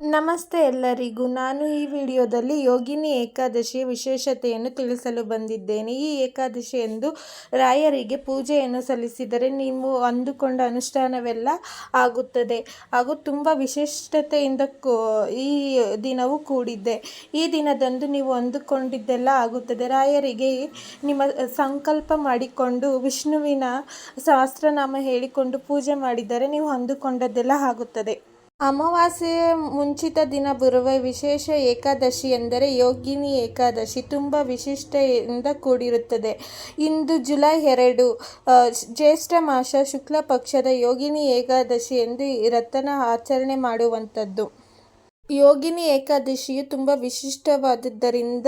ನಮಸ್ತೆ ಎಲ್ಲರಿಗೂ. ನಾನು ಈ ವಿಡಿಯೋದಲ್ಲಿ ಯೋಗಿನಿ ಏಕಾದಶಿಯ ವಿಶೇಷತೆಯನ್ನು ತಿಳಿಸಲು ಬಂದಿದ್ದೇನೆ. ಈ ಏಕಾದಶಿಯಂದು ರಾಯರಿಗೆ ಪೂಜೆಯನ್ನು ಸಲ್ಲಿಸಿದರೆ ನೀವು ಅಂದುಕೊಂಡ ಅನುಷ್ಠಾನವೆಲ್ಲ ಆಗುತ್ತದೆ. ಹಾಗೂ ತುಂಬ ವಿಶಿಷ್ಟತೆಯಿಂದ ಈ ದಿನವೂ ಕೂಡಿದೆ. ಈ ದಿನದಂದು ನೀವು ಅಂದುಕೊಂಡಿದ್ದೆಲ್ಲ ಆಗುತ್ತದೆ. ರಾಯರಿಗೆ ನಿಮ್ಮ ಸಂಕಲ್ಪ ಮಾಡಿಕೊಂಡು ವಿಷ್ಣುವಿನ ಸಹಸ್ರನಾಮ ಹೇಳಿಕೊಂಡು ಪೂಜೆ ಮಾಡಿದರೆ ನೀವು ಅಂದುಕೊಂಡದ್ದೆಲ್ಲ ಆಗುತ್ತದೆ. ಅಮಾವಾಸ್ಯೆಯ ಮುಂಚಿತ ದಿನ ಬರುವ ವಿಶೇಷ ಏಕಾದಶಿ ಎಂದರೆ ಯೋಗಿನಿ ಏಕಾದಶಿ. ತುಂಬ ವಿಶಿಷ್ಟೆಯಿಂದ ಕೂಡಿರುತ್ತದೆ. ಇಂದು ಜುಲೈ ಎರಡು ಜ್ಯೇಷ್ಠ ಮಾಸ ಶುಕ್ಲ ಪಕ್ಷದ ಯೋಗಿನಿ ಏಕಾದಶಿ ಎಂದು ರತನ ಆಚರಣೆ ಮಾಡುವಂಥದ್ದು. ಯೋಗಿನಿ ಏಕಾದಶಿಯು ತುಂಬ ವಿಶಿಷ್ಟವಾದದ್ದರಿಂದ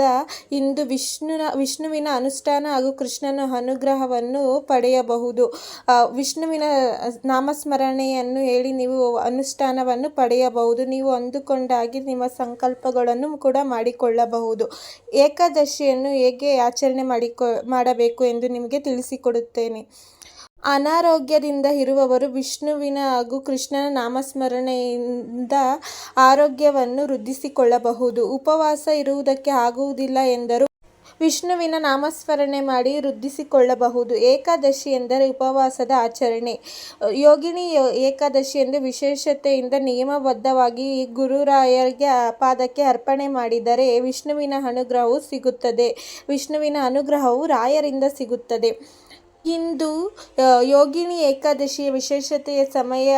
ಇಂದು ವಿಷ್ಣುನ, ವಿಷ್ಣುವಿನ ಅನುಷ್ಠಾನ ಹಾಗೂ ಕೃಷ್ಣನ ಅನುಗ್ರಹವನ್ನು ಪಡೆಯಬಹುದು. ವಿಷ್ಣುವಿನ ನಾಮಸ್ಮರಣೆಯನ್ನು ಹೇಳಿ ನೀವು ಅನುಷ್ಠಾನವನ್ನು ಪಡೆಯಬಹುದು. ನೀವು ಅಂದುಕೊಂಡಾಗಿ ನಿಮ್ಮ ಸಂಕಲ್ಪಗಳನ್ನು ಕೂಡ ಮಾಡಿಕೊಳ್ಳಬಹುದು. ಏಕಾದಶಿಯನ್ನು ಹೇಗೆ ಆಚರಣೆ ಮಾಡಿಕೊ, ಮಾಡಬೇಕು ಎಂದು ನಿಮಗೆ ತಿಳಿಸಿಕೊಡುತ್ತೇನೆ. ಅನಾರೋಗ್ಯದಿಂದ ಇರುವವರು ವಿಷ್ಣುವಿನ ಹಾಗೂ ಕೃಷ್ಣನ ನಾಮಸ್ಮರಣೆಯಿಂದ ಆರೋಗ್ಯವನ್ನು ವೃದ್ಧಿಸಿಕೊಳ್ಳಬಹುದು. ಉಪವಾಸ ಇರುವುದಕ್ಕೆ ಆಗುವುದಿಲ್ಲ ಎಂದರು. ವಿಷ್ಣುವಿನ ನಾಮಸ್ಮರಣೆ ಮಾಡಿ ವೃದ್ಧಿಸಿಕೊಳ್ಳಬಹುದು. ಏಕಾದಶಿ ಎಂದರೆ ಉಪವಾಸದ ಆಚರಣೆ. ಯೋಗಿನಿ ಏಕಾದಶಿ ಎಂದು ವಿಶೇಷತೆಯಿಂದ ನಿಯಮಬದ್ಧವಾಗಿ ಗುರುರಾಯರಿಗೆ ಪಾದಕ್ಕೆ ಅರ್ಪಣೆ ಮಾಡಿದರೆ ವಿಷ್ಣುವಿನ ಅನುಗ್ರಹವು ಸಿಗುತ್ತದೆ. ವಿಷ್ಣುವಿನ ಅನುಗ್ರಹವು ರಾಯರಿಂದ ಸಿಗುತ್ತದೆ. ಇಂದು ಯೋಗಿನಿ ಏಕಾದಶಿಯ ವಿಶೇಷತೆಯ ಸಮಯ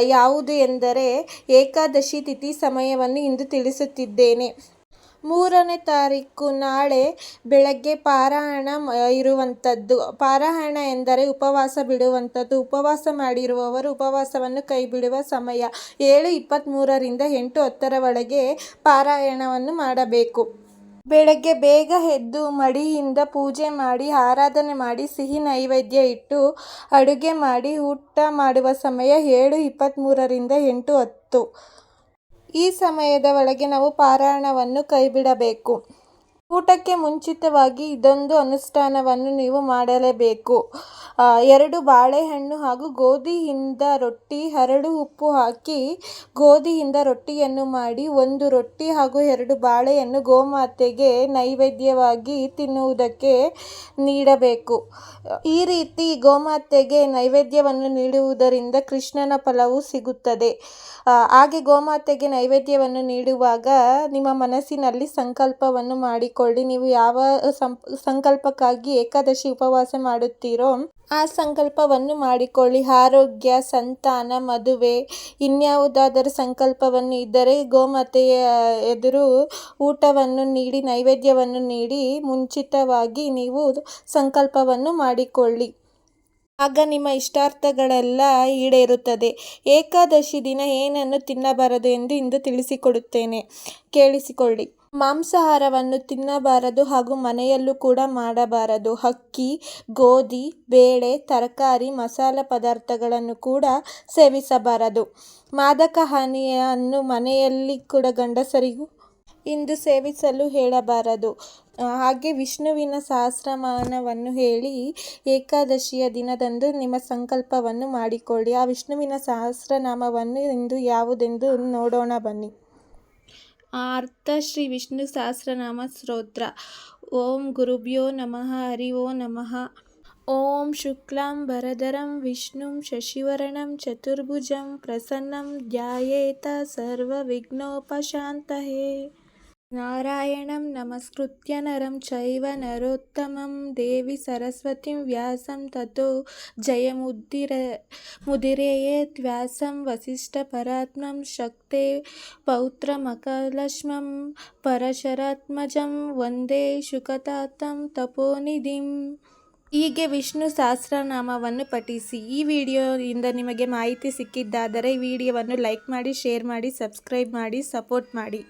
ಯಾವುದು ಎಂದರೆ ಏಕಾದಶಿ ತಿಥಿ ಸಮಯವನ್ನು ಇಂದು ತಿಳಿಸುತ್ತಿದ್ದೇನೆ. ಮೂರನೇ ತಾರೀಕು ನಾಳೆ ಬೆಳಗ್ಗೆ ಪಾರಾಯಣ ಇರುವಂಥದ್ದು. ಪಾರಾಯಣ ಎಂದರೆ ಉಪವಾಸ ಬಿಡುವಂಥದ್ದು. ಉಪವಾಸ ಮಾಡಿರುವವರು ಉಪವಾಸವನ್ನು ಕೈ ಬಿಡುವ ಸಮಯ. ಏಳು ಇಪ್ಪತ್ತ್ಮೂರರಿಂದ ಎಂಟು ಹತ್ತರ ಒಳಗೆ ಪಾರಾಯಣವನ್ನು ಮಾಡಬೇಕು. ಬೆಳಗ್ಗೆ ಬೇಗ ಎದ್ದು ಮಡಿಯಿಂದ ಪೂಜೆ ಮಾಡಿ, ಆರಾಧನೆ ಮಾಡಿ, ಸಿಹಿ ನೈವೇದ್ಯ ಇಟ್ಟು ಅಡುಗೆ ಮಾಡಿ, ಊಟ ಮಾಡುವ ಸಮಯ ಏಳು ಇಪ್ಪತ್ತ್ಮೂರರಿಂದ ಎಂಟು ಹತ್ತು. ಈ ಸಮಯದ ಒಳಗೆ ನಾವು ಪಾರಾಯಣವನ್ನು ಕೈಬಿಡಬೇಕು. ಊಟಕ್ಕೆ ಮುಂಚಿತವಾಗಿ ಇದೊಂದು ಅನುಷ್ಠಾನವನ್ನು ನೀವು ಮಾಡಲೇಬೇಕು. ಎರಡು ಬಾಳೆಹಣ್ಣು ಹಾಗೂ ಗೋಧಿಯಿಂದ ರೊಟ್ಟಿ ಹರಳು ಉಪ್ಪು ಹಾಕಿ ಗೋಧಿಯಿಂದ ರೊಟ್ಟಿಯನ್ನು ಮಾಡಿ ಒಂದು ರೊಟ್ಟಿ ಹಾಗೂ ಎರಡು ಬಾಳೆಯನ್ನು ಗೋಮಾತೆಗೆ ನೈವೇದ್ಯವಾಗಿ ತಿನ್ನುವುದಕ್ಕೆ ನೀಡಬೇಕು. ಈ ರೀತಿ ಗೋಮಾತೆಗೆ ನೈವೇದ್ಯವನ್ನು ನೀಡುವುದರಿಂದ ಕೃಷ್ಣನ ಫಲವು ಸಿಗುತ್ತದೆ. ಹಾಗೆ ಗೋಮಾತೆಗೆ ನೈವೇದ್ಯವನ್ನು ನೀಡುವಾಗ ನಿಮ್ಮ ಮನಸ್ಸಿನಲ್ಲಿ ಸಂಕಲ್ಪವನ್ನು ಮಾಡಿಕೊಳ್ಳಿ ನೀವು ಯಾವ ಸಂಕಲ್ಪಕ್ಕಾಗಿ ಏಕಾದಶಿ ಉಪವಾಸ ಮಾಡುತ್ತೀರೋ, ಆ ಸಂಕಲ್ಪವನ್ನು ಮಾಡಿಕೊಳ್ಳಿ. ಆರೋಗ್ಯ, ಸಂತಾನ, ಮದುವೆ, ಇನ್ಯಾವುದಾದರೂ ಸಂಕಲ್ಪವನ್ನು ಇದ್ದರೆ ಗೋಮಾತೆಯ ಎದುರು ಊಟವನ್ನು ನೀಡಿ, ನೈವೇದ್ಯವನ್ನು ನೀಡಿ ಮುಂಚಿತವಾಗಿ ನೀವು ಸಂಕಲ್ಪವನ್ನು ಮಾಡಿಕೊಳ್ಳಿ. ಆಗ ನಿಮ್ಮ ಇಷ್ಟಾರ್ಥಗಳೆಲ್ಲ ಈಡೇರುತ್ತದೆ. ಏಕಾದಶಿ ದಿನ ಏನನ್ನು ತಿನ್ನಬಾರದು ಎಂದು ಇಂದು ತಿಳಿಸಿಕೊಡುತ್ತೇನೆ. ಕೇಳಿಸಿಕೊಳ್ಳಿ. ಮಾಂಸಾಹಾರವನ್ನು ತಿನ್ನಬಾರದು ಹಾಗೂ ಮನೆಯಲ್ಲೂ ಕೂಡ ಮಾಡಬಾರದು. ಅಕ್ಕಿ, ಗೋಧಿ, ಬೇಳೆ, ತರಕಾರಿ, ಮಸಾಲೆ ಪದಾರ್ಥಗಳನ್ನು ಕೂಡ ಸೇವಿಸಬಾರದು. ಮಾದಕ ಹಾನಿಯನ್ನು ಮನೆಯಲ್ಲಿ ಕೂಡ ಗಂಡಸರಿಗೂ ಇಂದು ಸೇವಿಸಲು ಹೇಳಬಾರದು. ಹಾಗೆ ವಿಷ್ಣುವಿನ ಸಹಸ್ರನಾಮವನ್ನು ಹೇಳಿ ಏಕಾದಶಿಯ ದಿನದಂದು ನಿಮ್ಮ ಸಂಕಲ್ಪವನ್ನು ಮಾಡಿಕೊಳ್ಳಿ. ಆ ವಿಷ್ಣುವಿನ ಸಹಸ್ರನಾಮವನ್ನು ಇಂದು ಯಾವುದೆಂದು ನೋಡೋಣ ಬನ್ನಿ. ఆర్త శ్రీ విష్ణు సహస్రనామ స్తోత్ర. ఓం గురుభ్యో నమ హరి ఓ నమ. ఓం శుక్లాం భరధరం విష్ణుం శశివరణం చతుర్భుజం ప్రసన్నం ధ్యాయేత సర్వవిఘ్నోపశాంతయే నారాయణం నమస్కృత్య నరం చైవ నరోత్తమం దేవి సరస్వతిం వ్యాసం తతో జయముద్దిర ముదిరేయేత్ వ్యాసం వశిష్ఠపరాత్మం శక్తే పౌత్రమకలక్ష్మం పరశరాత్మజం వందే శుకతాతం తపోనిధిం ಹೀಗೆ ವಿಷ್ಣು ಸಹಸ್ರನಾಮವನ್ನು ಪಠಿಸಿ ಈ ವಿಡಿಯೋಯಿಂದ ನಿಮಗೆ ಮಾಹಿತಿ ಸಿಕ್ಕಿದ್ದಾದರೆ ವಿಡಿಯೋವನ್ನು ಲೈಕ್ ಮಾಡಿ, ಶೇರ್ ಮಾಡಿ, ಸಬ್ಸ್ಕ್ರೈಬ್ ಮಾಡಿ, ಸಪೋರ್ಟ್ ಮಾಡಿ.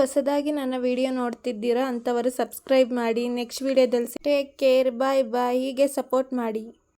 ಹೊಸದಾಗಿ ನನ್ನ ವಿಡಿಯೋ ನೋಡ್ತಿದ್ದೀರಾ ಅಂಥವರು ಸಬ್ಸ್ಕ್ರೈಬ್ ಮಾಡಿ. ನೆಕ್ಸ್ಟ್ ವಿಡಿಯೋದಲ್ಲಿ ಟೇಕ್ ಕೇರ್ ಬಾಯ್ ಬಾಯ್ ಹೀಗೆ ಸಪೋರ್ಟ್ ಮಾಡಿ.